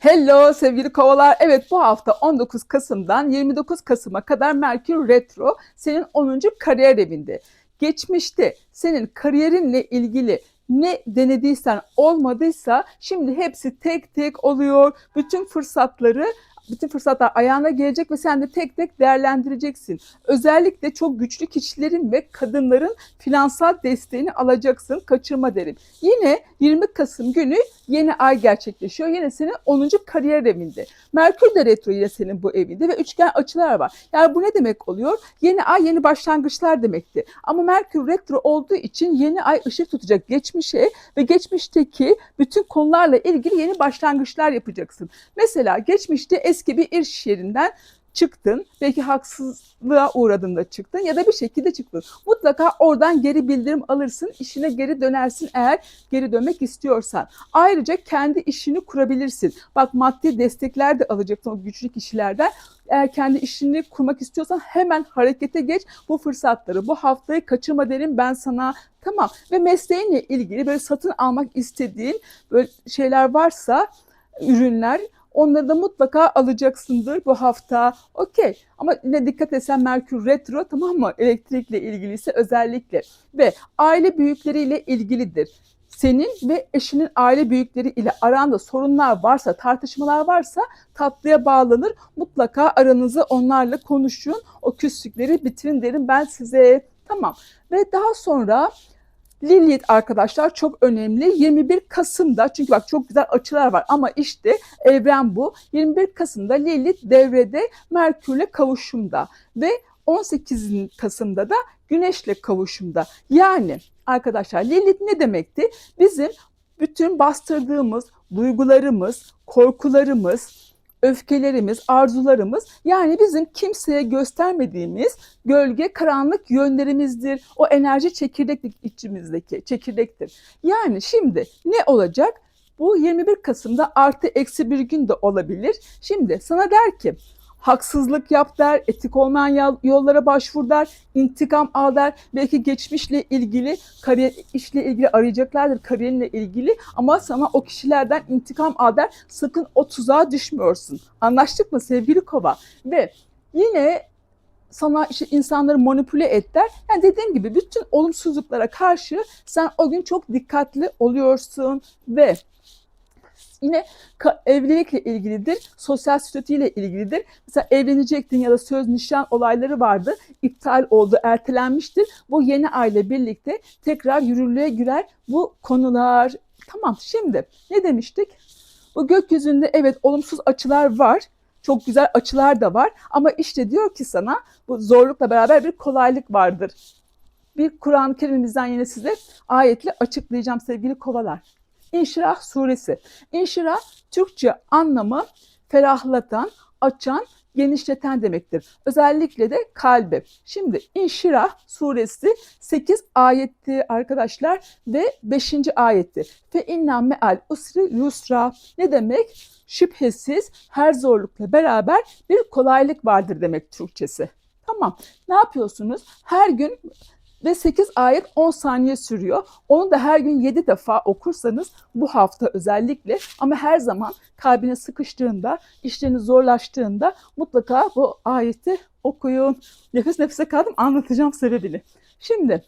Hello sevgili kovalar. Evet bu hafta 19 Kasım'dan 29 Kasım'a kadar Merkür Retro senin 10. kariyer evinde. Geçmişte senin kariyerinle ilgili ne denediysen olmadıysa şimdi hepsi tek tek oluyor. Bütün fırsatları bütün fırsatlar ayağına gelecek ve sen de tek tek değerlendireceksin. Özellikle çok güçlü kişilerin ve kadınların finansal desteğini alacaksın. Kaçırma derim. Yine 20 Kasım günü yeni ay gerçekleşiyor. Yine senin 10. kariyer evinde. Merkür de retro yine senin bu evinde ve üçgen açılar var. Yani bu ne demek oluyor? Yeni ay yeni başlangıçlar demekti. Ama Merkür retro olduğu için yeni ay ışık tutacak geçmişe ve geçmişteki bütün konularla ilgili yeni başlangıçlar yapacaksın. Mesela geçmişte eski bir iş yerinden çıktın. Belki haksızlığa uğradığında çıktın ya da bir şekilde çıktın. Mutlaka oradan geri bildirim alırsın. işine geri dönersin eğer geri dönmek istiyorsan. Ayrıca kendi işini kurabilirsin. Bak maddi destekler de alacaksın o güçlü kişilerden. Eğer kendi işini kurmak istiyorsan hemen harekete geç. Bu fırsatları, bu haftayı kaçırma derim ben sana. Tamam. Ve mesleğinle ilgili böyle satın almak istediğin böyle şeyler varsa ürünler Onları da mutlaka alacaksındır bu hafta. Okey. Ama yine dikkat etsen Merkür Retro tamam mı? Elektrikle ilgiliyse özellikle. Ve aile büyükleriyle ilgilidir. Senin ve eşinin aile büyükleri ile aranda sorunlar varsa, tartışmalar varsa tatlıya bağlanır. Mutlaka aranızı onlarla konuşun. O küslükleri bitirin derim ben size. Tamam. Ve daha sonra Lilith arkadaşlar çok önemli. 21 Kasım'da çünkü bak çok güzel açılar var ama işte evren bu. 21 Kasım'da Lilith devrede Merkür'le kavuşumda ve 18 Kasım'da da Güneş'le kavuşumda. Yani arkadaşlar Lilith ne demekti? Bizim bütün bastırdığımız duygularımız, korkularımız, öfkelerimiz, arzularımız yani bizim kimseye göstermediğimiz gölge, karanlık yönlerimizdir. O enerji çekirdek içimizdeki çekirdektir. Yani şimdi ne olacak? Bu 21 Kasım'da artı eksi bir gün de olabilir. Şimdi sana der ki haksızlık yap der, etik olmayan yollara başvur der, intikam al der. Belki geçmişle ilgili, kariyer işle ilgili arayacaklardır kariyerinle ilgili ama sana o kişilerden intikam al der. Sakın o tuzağa düşmüyorsun. Anlaştık mı sevgili kova? Ve yine sana işte insanları manipüle et der. Yani dediğim gibi bütün olumsuzluklara karşı sen o gün çok dikkatli oluyorsun ve yine evlilikle ilgilidir, sosyal statüyle ilgilidir. Mesela evlenecektin ya da söz nişan olayları vardı, iptal oldu, ertelenmiştir. Bu yeni aile birlikte tekrar yürürlüğe girer bu konular. Tamam şimdi ne demiştik? Bu gökyüzünde evet olumsuz açılar var. Çok güzel açılar da var ama işte diyor ki sana bu zorlukla beraber bir kolaylık vardır. Bir Kur'an-ı Kerim'imizden yine size ayetle açıklayacağım sevgili kovalar. İnşirah suresi. İnşirah Türkçe anlamı ferahlatan, açan, genişleten demektir. Özellikle de kalbi. Şimdi İnşirah suresi 8 ayetti arkadaşlar ve 5. ayetti. Fe inna meal usri yusra. Ne demek? Şüphesiz her zorlukla beraber bir kolaylık vardır demek Türkçesi. Tamam. Ne yapıyorsunuz? Her gün ve 8 ayet 10 saniye sürüyor. Onu da her gün 7 defa okursanız bu hafta özellikle ama her zaman kalbine sıkıştığında, işleriniz zorlaştığında mutlaka bu ayeti okuyun. Nefes nefese kaldım anlatacağım sebebini. Şimdi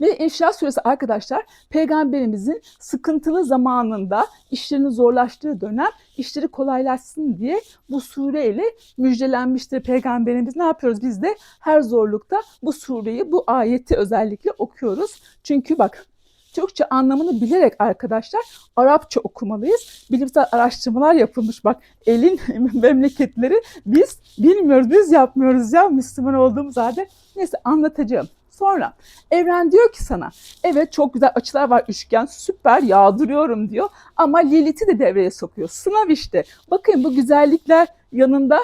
ve İnşirah suresi arkadaşlar peygamberimizin sıkıntılı zamanında işlerinin zorlaştığı dönem işleri kolaylaşsın diye bu sureyle müjdelenmiştir peygamberimiz. Ne yapıyoruz biz de her zorlukta bu sureyi bu ayeti özellikle okuyoruz. Çünkü bak Türkçe anlamını bilerek arkadaşlar Arapça okumalıyız. Bilimsel araştırmalar yapılmış. Bak elin memleketleri biz bilmiyoruz, biz yapmıyoruz ya Müslüman olduğumuz halde. Neyse anlatacağım. Sonra evren diyor ki sana evet çok güzel açılar var üçgen süper yağdırıyorum diyor ama Lilith'i de devreye sokuyor. Sınav işte. Bakın bu güzellikler yanında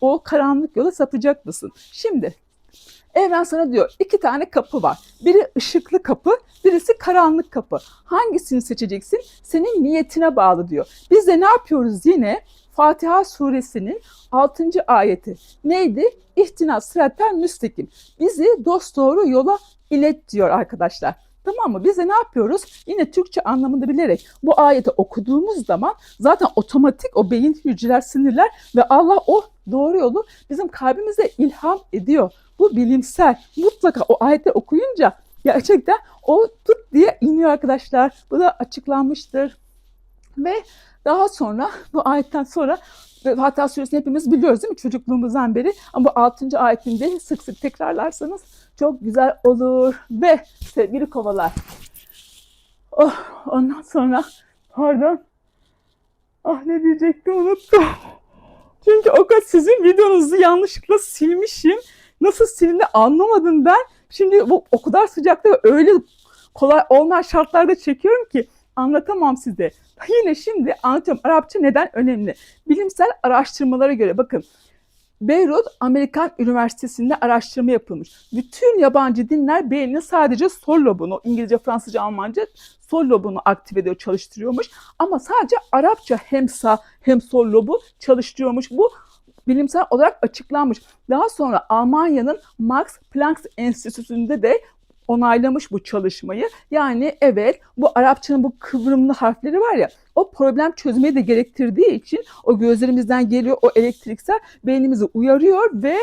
o karanlık yola sapacak mısın? Şimdi evren sana diyor iki tane kapı var. Biri ışıklı kapı, birisi karanlık kapı. Hangisini seçeceksin? Senin niyetine bağlı diyor. Biz de ne yapıyoruz yine? Fatiha suresinin 6. ayeti. Neydi? İhtina sıratel müstakim. Bizi dost doğru yola ilet diyor arkadaşlar. Tamam mı? Biz de ne yapıyoruz? Yine Türkçe anlamını bilerek bu ayeti okuduğumuz zaman zaten otomatik o beyin hücreler, sinirler ve Allah o doğru yolu bizim kalbimize ilham ediyor. Bu bilimsel. Mutlaka o ayeti okuyunca gerçekten o tut diye iniyor arkadaşlar. Bu da açıklanmıştır. Ve daha sonra bu ayetten sonra Fatih Suresini hepimiz biliyoruz değil mi çocukluğumuzdan beri? Ama bu 6. ayetinde sık sık tekrarlarsanız çok güzel olur. Ve sevgili kovalar. Oh, ondan sonra pardon. Ah ne diyecektim unuttum. Çünkü o kadar sizin videonuzu yanlışlıkla silmişim. Nasıl silindi anlamadım ben. Şimdi bu o kadar sıcakta öyle kolay olmayan şartlarda çekiyorum ki anlatamam size. Yine şimdi anlatıyorum Arapça neden önemli. Bilimsel araştırmalara göre bakın Beyrut Amerikan Üniversitesi'nde araştırma yapılmış. Bütün yabancı dinler beynin sadece sol lobunu, İngilizce, Fransızca, Almanca sol lobunu aktive ediyor, çalıştırıyormuş. Ama sadece Arapça hem sağ hem sol lobu çalıştırıyormuş. Bu bilimsel olarak açıklanmış. Daha sonra Almanya'nın Max Planck Enstitüsü'nde de onaylamış bu çalışmayı. Yani evet bu Arapçanın bu kıvrımlı harfleri var ya o problem çözmeyi de gerektirdiği için o gözlerimizden geliyor o elektriksel beynimizi uyarıyor ve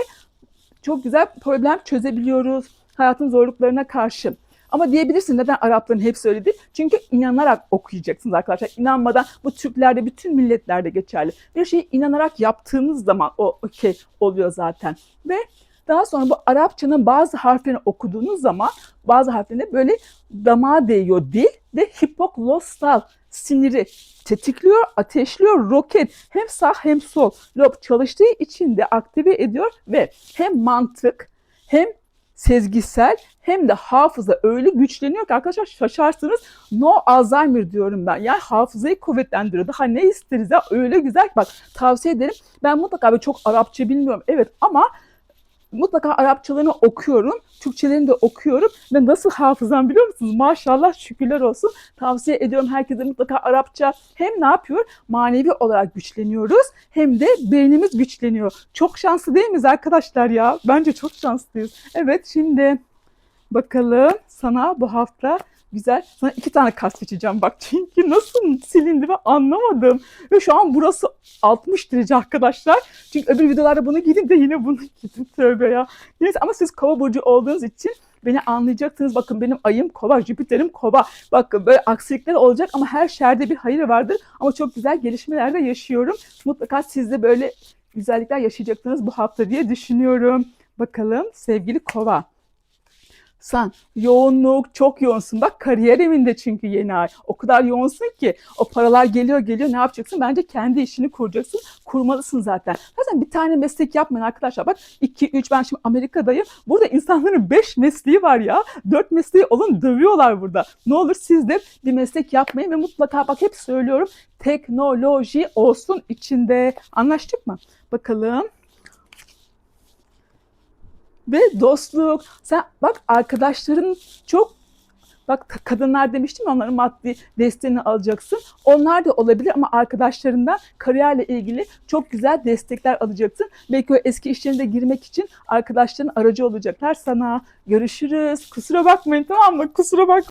çok güzel problem çözebiliyoruz hayatın zorluklarına karşı. Ama diyebilirsin neden Arapların hepsi öyle? Çünkü inanarak okuyacaksınız arkadaşlar. İnanmadan bu Türklerde bütün milletlerde geçerli. Bir şeyi inanarak yaptığınız zaman o okey oluyor zaten. Ve daha sonra bu Arapçanın bazı harflerini okuduğunuz zaman bazı harflerine böyle damağa değiyor dil ve hipoglosal siniri tetikliyor, ateşliyor, roket hem sağ hem sol lob çalıştığı için de aktive ediyor ve hem mantık hem sezgisel hem de hafıza öyle güçleniyor ki arkadaşlar şaşarsınız no Alzheimer diyorum ben. Yani hafızayı kuvvetlendiriyor. Daha ne isteriz ya öyle güzel bak tavsiye ederim. Ben mutlaka böyle çok Arapça bilmiyorum evet ama mutlaka Arapçalarını okuyorum. Türkçelerini de okuyorum ve nasıl hafızam biliyor musunuz? Maşallah şükürler olsun. Tavsiye ediyorum herkese mutlaka Arapça hem ne yapıyor? Manevi olarak güçleniyoruz hem de beynimiz güçleniyor. Çok şanslı değil miyiz arkadaşlar ya? Bence çok şanslıyız. Evet şimdi bakalım sana bu hafta güzel. Sana iki tane kart seçeceğim bak. Çünkü nasıl silindi ben anlamadım. Ve şu an burası 60 derece arkadaşlar. Çünkü öbür videolarda bunu giydim de yine bunu giydim. Tövbe ya. Neyse ama siz kova burcu olduğunuz için beni anlayacaksınız. Bakın benim ayım kova, Jüpiter'im kova. Bakın böyle aksilikler olacak ama her şerde bir hayır vardır. Ama çok güzel gelişmeler de yaşıyorum. Mutlaka siz de böyle güzellikler yaşayacaksınız bu hafta diye düşünüyorum. Bakalım sevgili kova. Sen yoğunluk çok yoğunsun. Bak kariyer evinde çünkü yeni ay. O kadar yoğunsun ki o paralar geliyor geliyor ne yapacaksın? Bence kendi işini kuracaksın. Kurmalısın zaten. Zaten bir tane meslek yapmayın arkadaşlar. Bak 2 3 ben şimdi Amerika'dayım. Burada insanların 5 mesleği var ya. 4 mesleği olun dövüyorlar burada. Ne olur siz de bir meslek yapmayın ve mutlaka bak hep söylüyorum teknoloji olsun içinde. Anlaştık mı? Bakalım ve dostluk. Sen bak arkadaşların çok bak kadınlar demiştim onların maddi desteğini alacaksın. Onlar da olabilir ama arkadaşlarından kariyerle ilgili çok güzel destekler alacaksın. Belki o eski işlerine girmek için arkadaşların aracı olacaklar sana. Görüşürüz. Kusura bakmayın tamam mı? Kusura bak.